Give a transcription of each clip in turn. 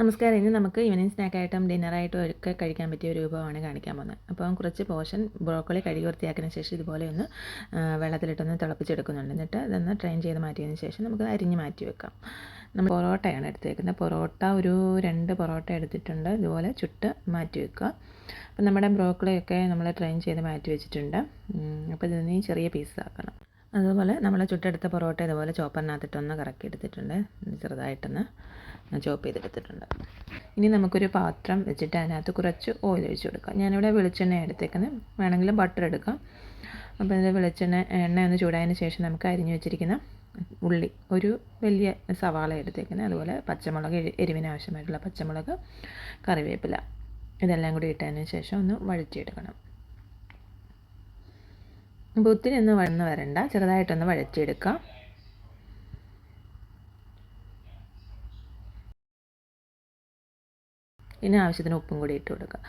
നമസ്കാരം. ഇന്ന് നമുക്ക് ഈവനിങ് സ്നാക്കായിട്ടും ഡിന്നറായിട്ടും ഒക്കെ കഴിക്കാൻ പറ്റിയ ഒരു വിഭവമാണ് കാണിക്കാൻ പോകുന്നത്. അപ്പോൾ കുറച്ച് പോർഷൻ ബ്രോക്കോളി കഴുകി വൃത്തിയാക്കിയതിന് ശേഷം ഇതുപോലെ ഒന്ന് വെള്ളത്തിലിട്ടൊന്ന് തിളപ്പിച്ചെടുക്കുന്നുണ്ട്. എന്നിട്ട് ഇതൊന്ന് ട്രെയിൻ ചെയ്ത് മാറ്റിയതിന് ശേഷം നമുക്ക് അരിഞ്ഞ് മാറ്റി വെക്കാം. നമ്മൾ പൊറോട്ടയാണ് എടുത്തേക്കുന്നത്. പൊറോട്ട ഒരു രണ്ട് പൊറോട്ട എടുത്തിട്ടുണ്ട്. ഇതുപോലെ ചുട്ട് മാറ്റി വെക്കുക. അപ്പം നമ്മുടെ ബ്രോക്കോളിയൊക്കെ നമ്മൾ ട്രെയിൻ ചെയ്ത് മാറ്റി വെച്ചിട്ടുണ്ട്. അപ്പോൾ അപ്പോൾ ഇതിന് ചെറിയ പീസ് ആക്കണം. അതുപോലെ നമ്മൾ ചുട്ടെടുത്ത പൊറോട്ട ഇതുപോലെ ചോപ്പറിനകത്തിട്ടൊന്ന് കറക്കി എടുത്തിട്ടുണ്ട് ചെറുതായിട്ടൊന്ന്. ചോപ്പ് ചെയ്തെടുത്തിട്ടുണ്ട്. ഇനി നമുക്കൊരു പാത്രം വെച്ചിട്ട് അതിനകത്ത് കുറച്ച് ഓയിൽ ഒഴിച്ച് കൊടുക്കാം. ഞാനിവിടെ വെളിച്ചെണ്ണ എടുത്തേക്കുന്നത് വേണമെങ്കിൽ ബട്ടർ എടുക്കാം. അപ്പോൾ ഇത് വെളിച്ചെണ്ണ എണ്ണ ഒന്ന് ചൂടായതിന് ശേഷം നമുക്ക് അരിഞ്ഞു വെച്ചിരിക്കുന്ന ഉള്ളി ഒരു വലിയ സവാള എടുത്തേക്കുന്നത് അതുപോലെ പച്ചമുളക് എരിവിന് ആവശ്യമായിട്ടുള്ള പച്ചമുളക് കറിവേപ്പില ഇതെല്ലാം കൂടി ഇട്ടതിന് ശേഷം ഒന്ന് വഴറ്റിയെടുക്കണം. അപ്പോൾ ഒത്തിരി ഒന്ന് വഴന്ന് വരണ്ട. ചെറുതായിട്ടൊന്ന് വഴറ്റിയെടുക്കാം. പിന്നെ ആവശ്യത്തിന് ഉപ്പും കൂടി ഇട്ട് കൊടുക്കുക.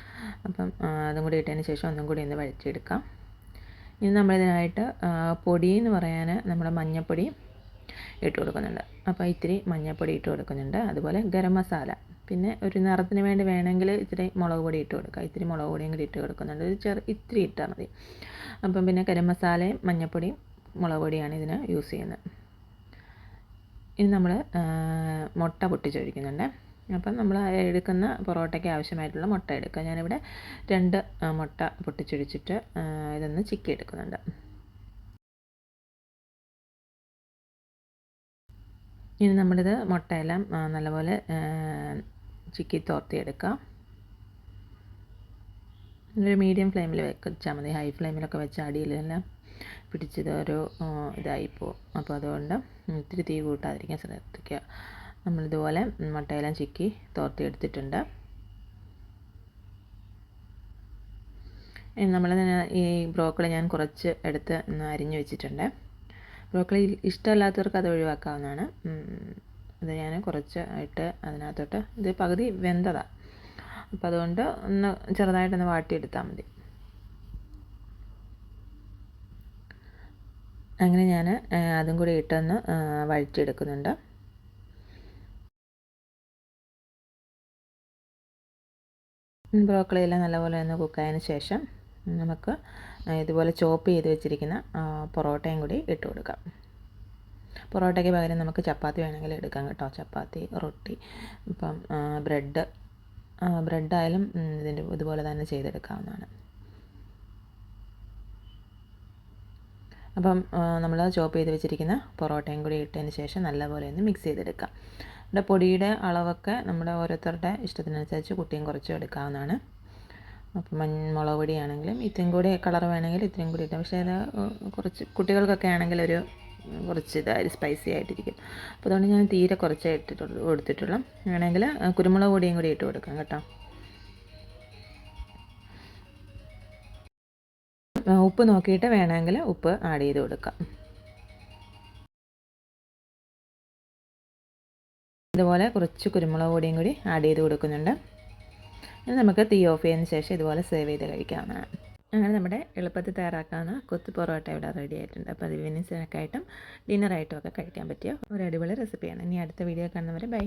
അപ്പം അതും കൂടി ഇട്ടതിന് ശേഷം ഒന്നും കൂടി ഒന്ന് വഴറ്റിയെടുക്കാം. ഇനി നമ്മളിതിനായിട്ട് പൊടി എന്ന് പറയാൻ നമ്മൾ മഞ്ഞൾപ്പൊടി ഇട്ട് കൊടുക്കുന്നുണ്ട്. അപ്പോൾ ഇത്തിരി മഞ്ഞൾപ്പൊടി ഇട്ട് കൊടുക്കുന്നുണ്ട്. അതുപോലെ ഗരം മസാല. പിന്നെ ഒരു നിറത്തിന് വേണ്ടി വേണമെങ്കിൽ ഇത്തിരി മുളക് പൊടി ഇട്ട് കൊടുക്കുക. ഇത്തിരി മുളക് പൊടിയും കൂടി ഇട്ട് കൊടുക്കുന്നുണ്ട്. ഒരു ചെറു ഇത്തിരി ഇട്ടാൽ മതി. അപ്പം പിന്നെ ഗരം മസാലയും മഞ്ഞൾപ്പൊടിയും മുളക് പൊടിയാണ് ഇതിന് യൂസ് ചെയ്യുന്നത്. ഇനി നമ്മൾ മുട്ട പൊട്ടിച്ചൊഴിക്കുന്നുണ്ട്. അപ്പം നമ്മൾ എടുക്കുന്ന പൊറോട്ടയ്ക്ക് ആവശ്യമായിട്ടുള്ള മുട്ട എടുക്കുക. ഞാനിവിടെ രണ്ട് മുട്ട പൊട്ടിച്ചൊഴിച്ചിട്ട് ഇതൊന്ന് ചിക്കി എടുക്കുന്നുണ്ട്. ഇനി നമ്മളിത് മുട്ടയെല്ലാം നല്ലപോലെ ചിക്കി തോർത്തിയെടുക്കാം ഒരു മീഡിയം ഫ്ലെയിമിൽ വെച്ചാൽ മതി. ഹൈ ഫ്ലെയിമിലൊക്കെ വെച്ച അടിയിലെല്ലാം പിടിച്ചത് ഒരു ഇതായി ഇതായിപ്പോവും അപ്പോൾ അതുകൊണ്ട് ഇത്തിരി തീ കൂട്ടാതിരിക്കാൻ ശ്രദ്ധിക്കുക. നമ്മളിതുപോലെ മുട്ടയെല്ലാം ചിക്കി തോർത്തിയെടുത്തിട്ടുണ്ട്. നമ്മൾ ഈ ബ്രോക്കളി ഞാൻ കുറച്ച് എടുത്ത് അരിഞ്ഞു വെച്ചിട്ടുണ്ട്. ബ്രോക്കളി ഇഷ്ടമല്ലാത്തവർക്ക് അത് ഒഴിവാക്കാവുന്നതാണ്. അത് ഞാൻ കുറച്ച് ഇട്ട് അതിനകത്തോട്ട് ഇത് പകുതി വെന്തതാണ് അപ്പോൾ അതുകൊണ്ട് ഒന്ന് ചെറുതായിട്ടൊന്ന് വാട്ടിയെടുത്താൽ മതി. അങ്ങനെ ഞാൻ അതും കൂടി ഇട്ടൊന്ന് ആ, വഴറ്റിയെടുക്കുന്നുണ്ട് ബ്രോക്കോളി എല്ലാം നല്ലപോലെ ഒന്ന് കുക്കായതിന് ശേഷം നമുക്ക് ഇതുപോലെ ചോപ്പ് ചെയ്ത് വെച്ചിരിക്കുന്ന പൊറോട്ടയും കൂടി ഇട്ട് കൊടുക്കാം. പൊറോട്ടയ്ക്ക് പകരം നമുക്ക് ചപ്പാത്തി വേണമെങ്കിൽ എടുക്കാം കേട്ടോ. ചപ്പാത്തി റൊട്ടി ഇപ്പം ബ്രെഡ് ബ്രെഡായാലും ഇതിന്റെ ഇതുപോലെ തന്നെ ചെയ്തെടുക്കാവുന്നതാണ്. അപ്പം നമ്മൾ ചോപ്പ് ചെയ്ത് വെച്ചിരിക്കുന്ന പൊറോട്ടയും കൂടി ഇട്ടതിന് ശേഷം നല്ലപോലെ ഒന്ന് മിക്സ് ചെയ്തെടുക്കാം. ഇവിടെ പൊടിയുടെ അളവൊക്കെ നമ്മുടെ ഓരോരുത്തരുടെ ഇഷ്ടത്തിനനുസരിച്ച് കുട്ടിയും കുറച്ചും എടുക്കാവുന്നതാണ്. അപ്പം മുളക് പൊടിയാണെങ്കിലും ഇത്രയും കൂടി കളർ വേണമെങ്കിൽ ഇത്രയും കൂടി ഇട്ടാം പക്ഷേ അത് കുറച്ച് കുട്ടികൾക്കൊക്കെ ആണെങ്കിൽ ഒരു കുറച്ച് ഇതായി സ്പൈസി ആയിട്ടിരിക്കും. അപ്പോൾ അതുകൊണ്ട് ഞാൻ തീരെ കുറച്ചേ ഇട്ടിട്ടുള്ളൂ കൊടുത്തിട്ടുള്ളൂ. വേണമെങ്കിൽ കുരുമുളക് പൊടിയും കൂടി ഇട്ട് കൊടുക്കാം കേട്ടോ. ഉപ്പ് നോക്കിയിട്ട് വേണമെങ്കിൽ ഉപ്പ് ആഡ് ചെയ്ത് കൊടുക്കാം. ഇതുപോലെ കുറച്ച് കുരുമുളക് പൊടിയും കൂടി ആഡ് ചെയ്ത് കൊടുക്കുന്നുണ്ട്. ഇനി നമുക്ക് തീ ഓഫ് ചെയ്തതിന് ശേഷം ഇതുപോലെ സേവ് ചെയ്ത് കഴിക്കാവുന്നതാണ്. അങ്ങനെ നമ്മുടെ എളുപ്പത്തിൽ തയ്യാറാക്കാവുന്ന കൊത്തു പൊറോട്ട ഇവിടെ റെഡി ആയിട്ടുണ്ട്. അപ്പോൾ അത് ഇവനിങ് സ്നാക്കായിട്ടും ഡിന്നറായിട്ടും ഒക്കെ കഴിക്കാൻ പറ്റിയ ഒരു അടിപൊളി റെസിപ്പിയാണ് ഇനി അടുത്ത വീഡിയോ കാണുന്നവരെ ബൈ